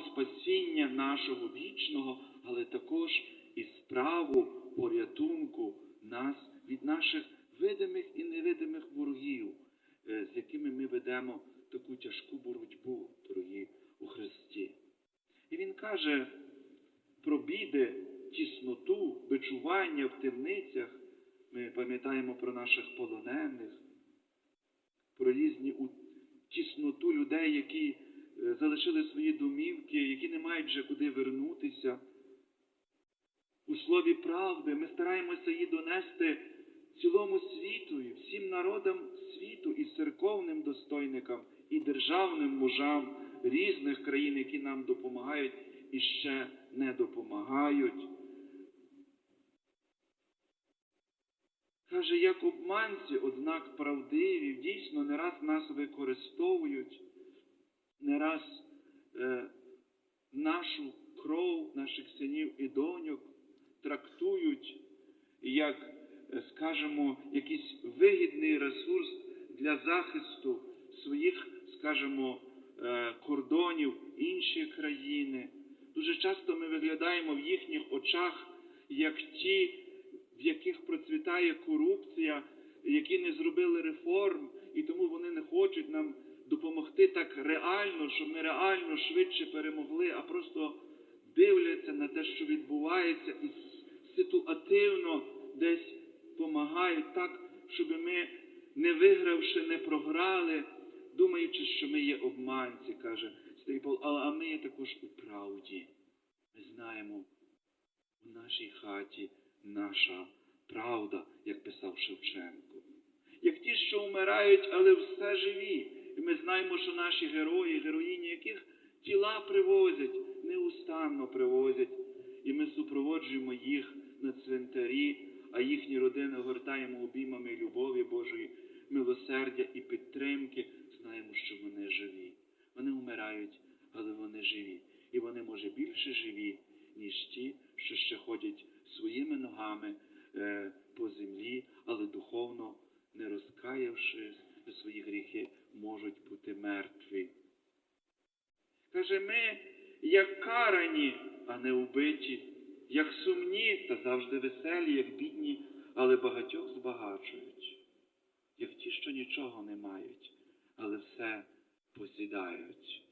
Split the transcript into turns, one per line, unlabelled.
спасіння нашого вічного, але також і справу порятунку нас від наших видимих і невидимих ворогів, е, з якими ми ведемо таку тяжку боротьбу, дорогі у Христі. І він каже про біди, тісноту, бичування в темницях. Ми пам'ятаємо про наших полонених, про різні тісноту людей, які залишили свої домівки, які не мають вже куди вернутися. У слові правди ми стараємося її донести цілому світу, і всім народам світу, і церковним достойникам, і державним мужам різних країн, які нам допомагають і ще не допомагають. Каже, як обманці, однак правдиві, дійсно не раз нас використовують, не раз е, нашу кров, наших синів і доньок трактують як, е, скажімо, якийсь вигідний ресурс для захисту своїх, скажімо, е, кордонів інші країни. Дуже часто ми виглядаємо в їхніх очах як ті, в яких процвітає корупція, які не зробили реформ, і тому вони не хочуть нам допомогти так реально, щоб ми реально швидше перемогли, а просто дивляться на те, що відбувається, і ситуативно десь допомагають так, щоб ми, не вигравши, не програли, думаючи, що ми є обманці, каже Павло, але ми є також у правді. Ми знаємо, у нашій хаті наша правда, як писав Шевченко. Як ті, що вмирають, але все живі. І ми знаємо, що наші герої, героїні, яких тіла привозять, неустанно привозять, і ми супроводжуємо їх на цвинтарі, а їхні родини гортаємо обіймами любові Божої, милосердя і підтримки. Знаємо, що вони живі. Вони вмирають, але вони живі. І вони, може, більше живі, ніж ті, що ще ходять своїми ногами е, по землі, але духовно, не розкаявши свої гріхи, можуть бути мертві. Каже, ми як карані, а не убиті, як сумні та завжди веселі, як бідні, але багатьох збагачують, як ті, що нічого не мають, але все посідають.